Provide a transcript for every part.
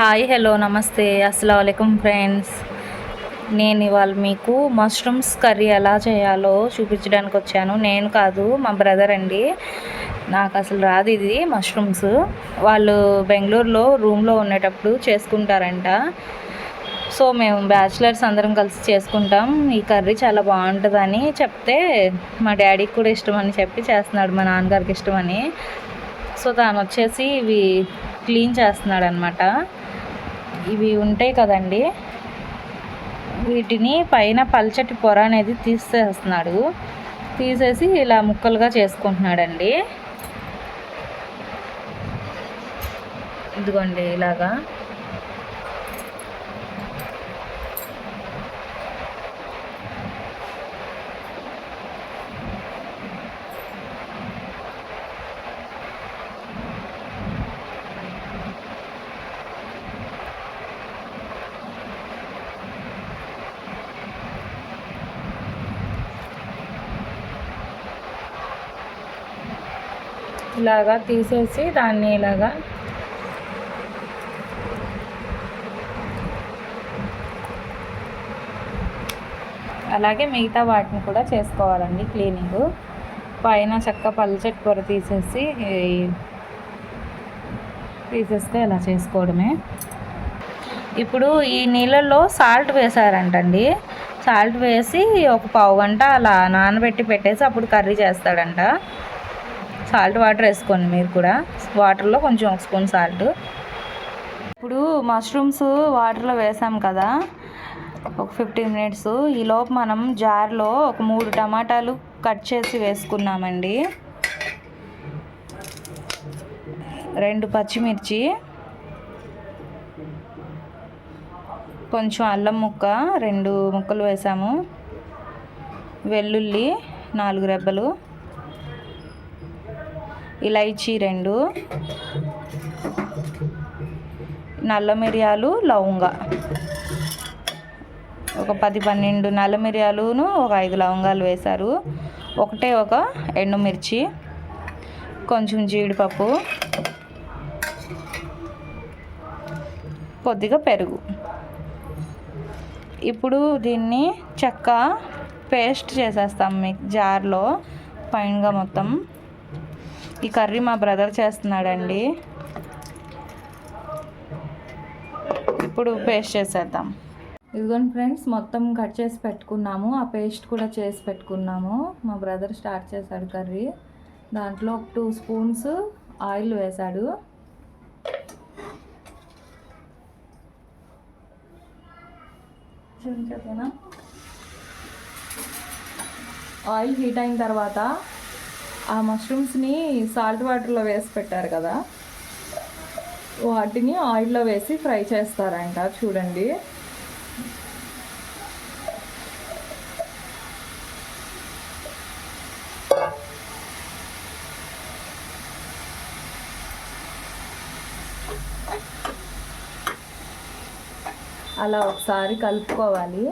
Hi hello నమస్తే అస్సలం friends. నేను ఇవాళ మీకు మష్రూమ్స్ కర్రీ ఎలా చేయాలో చూపించడానికి వచ్చాను. నేను కాదు మా బ్రదర్ అండి. నాకు అసలు రాదు ఇది మష్రూమ్స్. వాళ్ళు బెంగళూరులో రూమ్లో ఉండేటప్పుడు చేసుకుంటారంట. సో మేము బ్యాచిలర్స్ అందరం కలిసి చేసుకుంటాం. ఈ కర్రీ చాలా బాగుంటుందని చెప్తే మా డాడీకి కూడా ఇష్టం అని చెప్పి చేస్తున్నాడు మా నాన్నగారికి ఇష్టమని సో తాను వచ్చేసి ఇవి క్లీన్ చేస్తున్నాడు అనమాట ఇవి ఉంటాయి కదండి. వీటిని పైన పల్చటి పొర అనేది తీసేస్తున్నాడు. తీసేసి ఇలా ముక్కలుగా చేసుకుంటున్నాడండి. ఇదిగోండి ఇలాగా. ఇలాగా తీసేసి దాన్ని ఇలాగా అలాగే మిగతా వాటిని కూడా చేసుకోవాలండి క్లీనింగ్. పైన చక్క పల్చటి పొర తీసేసి తీసేస్తే ఇలా చేసుకోవడమే. ఇప్పుడు ఈ నీళ్ళల్లో సాల్ట్ వేసారంటండి సాల్ట్ వేసి ఒక పావు గంట అలా నానబెట్టి పెట్టేసి అప్పుడు కర్రీ చేస్తాడంట. సాల్ట్ వాటర్ వేసుకోండి మీరు కూడా. వాటర్లో కొంచెం ఒక స్పూన్ సాల్ట్. ఇప్పుడు మష్రూమ్స్ వాటర్లో వేసాం కదా. ఒక ఫిఫ్టీన్ మినిట్స్ ఈలోపు మనం జార్లో ఒక మూడు టమాటాలు కట్ చేసి వేసుకున్నామండి. రెండు పచ్చిమిర్చి. కొంచెం అల్లం ముక్క రెండు ముక్కలు వేసాము. వెల్లుల్లి నాలుగు రెబ్బలు. ఇలైచీ రెండు నల్ల మిరియాలు లవంగ. ఒక పది పన్నెండు నల్ల మిరియాలును ఒక ఐదు లవంగాలు వేశారు. ఒకటే ఒక ఎండుమిర్చి కొంచెం జీడిపప్పు కొద్దిగా పెరుగు. ఇప్పుడు దీన్ని చెక్క పేస్ట్ చేసేస్తాం మీకు జార్లో పైనగా మొత్తం. ఈ కర్రీ మా బ్రదర్ చేస్తున్నాడండి. ఇప్పుడు పేస్ట్ చేసేద్దాం. ఇదిగోండి ఫ్రెండ్స్ మొత్తం కట్ చేసి పెట్టుకున్నాము. ఆ పేస్ట్ కూడా చేసి పెట్టుకున్నాము. మా బ్రదర్ స్టార్ట్ చేశాడు కర్రీ. దాంట్లో ఒక టూ స్పూన్స్ ఆయిల్ వేశాడు. ఆయిల్ హీట్ అయిన తర్వాత ఆ మష్రూమ్స్ని సాల్ట్ వాటర్లో వేసి పెట్టారు కదా. వాటిని ఆయిల్లో వేసి ఫ్రై చేస్తారంట చూడండి. అలా ఒకసారి కలుపుకోవాలి.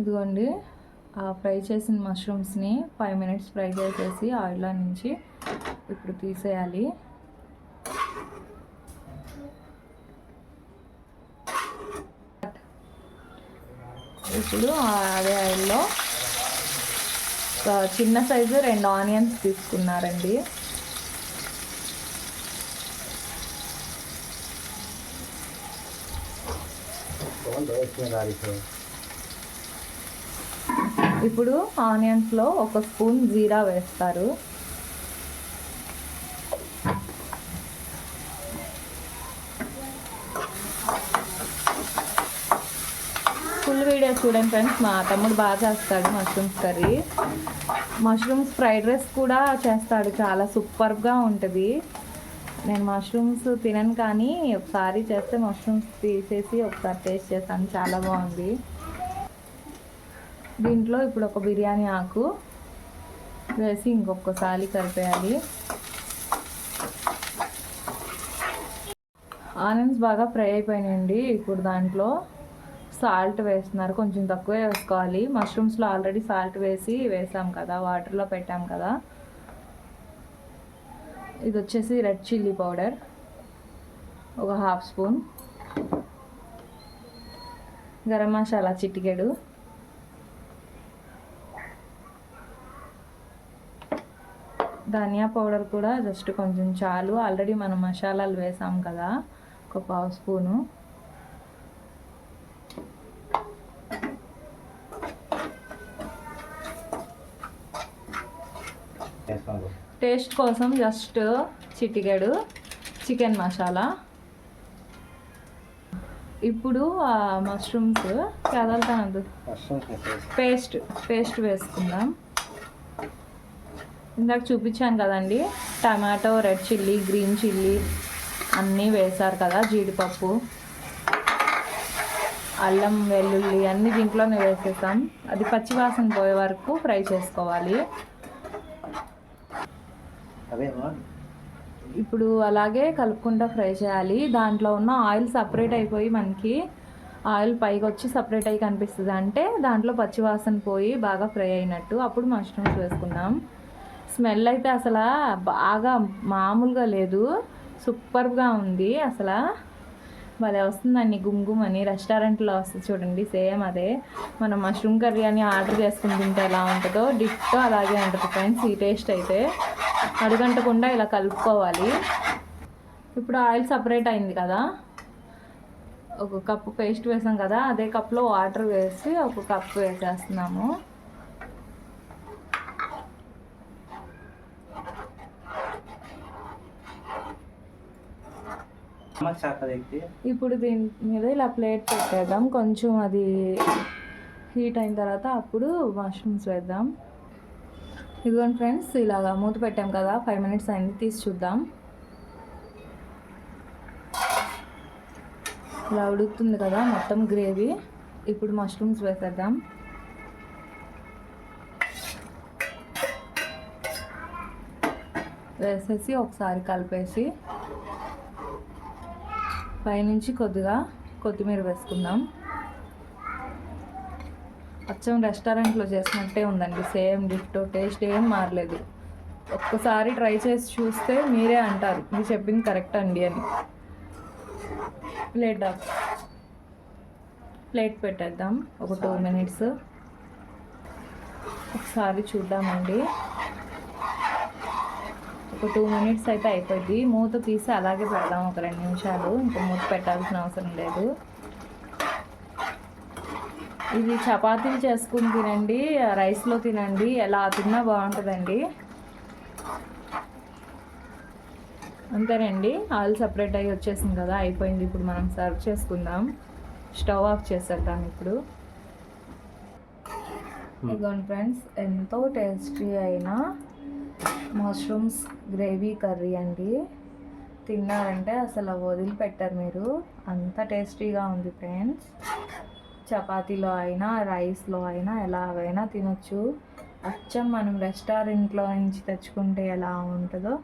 ఇదిగోండి. ఫ్రై చేసిన మష్రూమ్స్ని ఫైవ్ మినిట్స్ ఫ్రై చేసేసి ఆయిల్లో నుంచి ఇప్పుడు తీసేయాలి. ఇప్పుడు అదే ఆయిల్లో చిన్న సైజు రెండు ఆనియన్స్ తీసుకున్నారండి. ఇప్పుడు ఆనియన్స్లో ఒక స్పూన్ జీరా వేస్తారు. ఫుల్ వీడియో చూడండి ఫ్రెండ్స్ మా తమ్ముడు బాగా చేస్తాడు mushrooms curry. Mushrooms fried rice కూడా చేస్తాడు చాలా సూపర్గా ఉంటుంది. నేను మష్రూమ్స్ తినను కానీ ఒకసారి చేస్తే మష్రూమ్స్ తీసేసి ఒకసారి టేస్ట్ చేస్తాను చాలా బాగుంది. దీంట్లో ఇప్పుడు ఒక బిర్యానీ ఆకు వేసి ఇంకొకసారి కలిపేయాలి. ఆనియన్స్ బాగా ఫ్రై అయిపోయినాయండి. ఇప్పుడు దాంట్లో సాల్ట్ వేస్తున్నారు. కొంచెం తక్కువే వేసుకోవాలి. మష్రూమ్స్లో ఆల్రెడీ సాల్ట్ వేసి వేసాం కదా వాటర్లో పెట్టాం కదా. ఇది వచ్చేసి రెడ్ చిల్లీ పౌడర్. ఒక హాఫ్ స్పూన్. గరం మసాలా చిటికెడు. ధనియా పౌడర్ కూడా జస్ట్ కొంచెం చాలు. ఆల్రెడీ మనం మసాలాలు వేసాం కదా ఒక పావు స్పూను. టేస్ట్ కోసం జస్ట్ చిటికెడు చికెన్ మసాలా. ఇప్పుడు మష్రూమ్స్ కదలుతాను పేస్ట్ పేస్ట్ వేసుకుందాం. ఇందాక చూపించాను కదండి. Tomato red chilli green chilli అన్నీ వేశారు కదా జీడిపప్పు. అల్లం వెల్లుల్లి అన్నీ దీంట్లోనే వేసేసాం అది పచ్చివాసన పోయే వరకు ఫ్రై చేసుకోవాలి. ఇప్పుడు అలాగే కలుపుకుంటా ఫ్రై చేయాలి. దాంట్లో ఉన్న ఆయిల్ సపరేట్ అయిపోయి మనకి ఆయిల్ పైకి వచ్చి సపరేట్ అయ్యి కనిపిస్తుంది. అంటే దాంట్లో పచ్చివాసన పోయి బాగా ఫ్రై అయినట్టు. అప్పుడు మష్రూమ్స్ వేసుకుందాం స్మెల్ అయితే అసలు బాగా మామూలుగా లేదు. సూపర్గా ఉంది అసలు. భలే వస్తుందండి గుమ్గుమ్ అని. రెస్టారెంట్లో వస్తుంది చూడండి సేమ్ అదే. మనం మష్రూమ్ కర్రీ అని ఆర్డర్ చేసుకుని తింటే ఎలా ఉంటుందో డిట్టో అలాగే ఉంటుంది ఫ్రెండ్స్ ఈ టేస్ట్ అయితే. అడుగంటకుండా ఇలా కలుపుకోవాలి. ఇప్పుడు ఆయిల్ సపరేట్ అయింది కదా. ఒక కప్పు పేస్ట్ వేసాం కదా అదే కప్లో వాటర్ వేసి ఒక కప్పు వేసేస్తున్నాము. ఇప్పుడు దీని మీద ఇలా ప్లేట్ పెట్టేద్దాం. కొంచెం అది హీట్ అయిన తర్వాత అప్పుడు మష్రూమ్స్ వేద్దాం. ఇదిగోండి ఫ్రెండ్స్ ఇలాగా మూత పెట్టాం కదా. ఫైవ్ మినిట్స్ అయింది తీసి చూద్దాం. ఇలా ఉడుకుతుంది కదా మొత్తం గ్రేవీ. ఇప్పుడు మష్రూమ్స్ వేసేద్దాం. వేసేసి ఒకసారి కలిపేసి పైనుంచి కొద్దిగా కొత్తిమీర వేసుకుందాం. అచ్చం రెస్టారెంట్లో చేసినట్టే ఉందండి సేమ్ గిఫ్ట్ టేస్ట్ ఏం మారలేదు. ఒక్కసారి ట్రై చేసి చూస్తే మీరే అంటారు మీరు చెప్పింది కరెక్ట్ అండి అని. ప్లేట్ ప్లేట్ పెట్టేద్దాం ఒక టూ మినిట్స్. ఒకసారి చూద్దామండి. ఒక టూ మినిట్స్ అయితే అయిపోయింది మూత తీసి అలాగే పెడదాం ఒక రెండు నిమిషాలు. ఇంకా మూత పెట్టాల్సిన అవసరం లేదు. ఇది చపాతీలు చేసుకుని తినండి రైస్లో తినండి. ఎలా తిన్నా బాగుంటుందండి. అంతేనండి. ఆయిల్ సపరేట్ అయ్యి వచ్చేసింది కదా అయిపోయింది. ఇప్పుడు మనం సర్వ్ చేసుకుందాం. స్టవ్ ఆఫ్ చేసేద్దాం ఇప్పుడు. ఇదిగోండి ఫ్రెండ్స్ ఎంతో టేస్టీ అయిన మష్రూమ్స్ గ్రేవీ కర్రీ అండి. తిన్నారంటే అసలు వదిలిపెట్టారు మీరు. అంత టేస్టీగా ఉంది ఫ్రెండ్స్. చపాతీలో అయినా రైస్లో అయినా ఎలాగైనా తినొచ్చు. అచ్చం మనం రెస్టారెంట్లో నుంచి తెచ్చుకుంటే ఎలా ఉంటుందో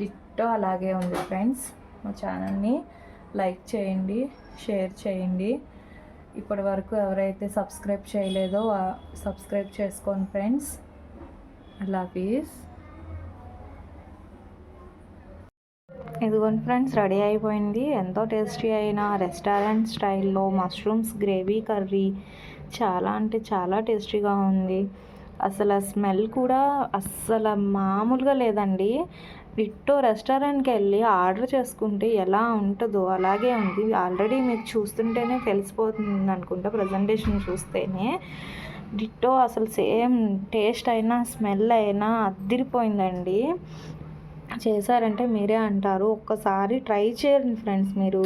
డిట్టో అలాగే ఉంది ఫ్రెండ్స్. మా ఛానల్ని లైక్ చేయండి షేర్ చేయండి. ఇప్పటి వరకు ఎవరైతే సబ్స్క్రైబ్ చేయలేదో సబ్స్క్రైబ్ చేసుకోండి ఫ్రెండ్స్. అలా ప్లీజ్ ఇదిగోండి ఫ్రెండ్స్ రెడీ అయిపోయింది. ఎంతో టేస్టీ అయిన రెస్టారెంట్ స్టైల్లో మష్రూమ్స్ గ్రేవీ కర్రీ చాలా అంటే చాలా టేస్టీగా ఉంది. అసలు ఆ స్మెల్ కూడా అస్సలు మామూలుగా లేదండి. డిట్టో రెస్టారెంట్కి వెళ్ళి ఆర్డర్ చేసుకుంటే ఎలా ఉంటుందో అలాగే ఉంది. ఆల్రెడీ మీకు చూస్తుంటేనే తెలిసిపోతుంది అనుకుంటా ప్రజెంటేషన్ చూస్తేనే. డిట్టో అసలు సేమ్ టేస్ట్ అయినా స్మెల్ అయినా అద్దిరిపోయిందండి. చేశారంటే మీరే అంటారు. ఒక్కసారి ట్రై చేయండి ఫ్రెండ్స్ మీరు.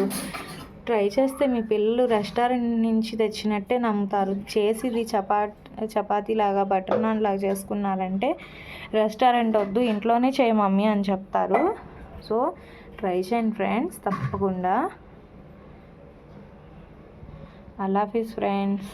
ట్రై చేస్తే మీ పిల్లలు రెస్టారెంట్ నుంచి తెచ్చినట్టే నమ్ముతారు. చేసి ఇది చపాట్ చపాతీ లాగా బటర్ నాన్ లాగా చేసుకున్నారంటే రెస్టారెంట్ వద్దు ఇంట్లోనే చేయ మమ్మీ అని చెప్తారు. సో ట్రై చేయండి ఫ్రెండ్స్ తప్పకుండా. అల్లాఫీస్ ఫ్రెండ్స్.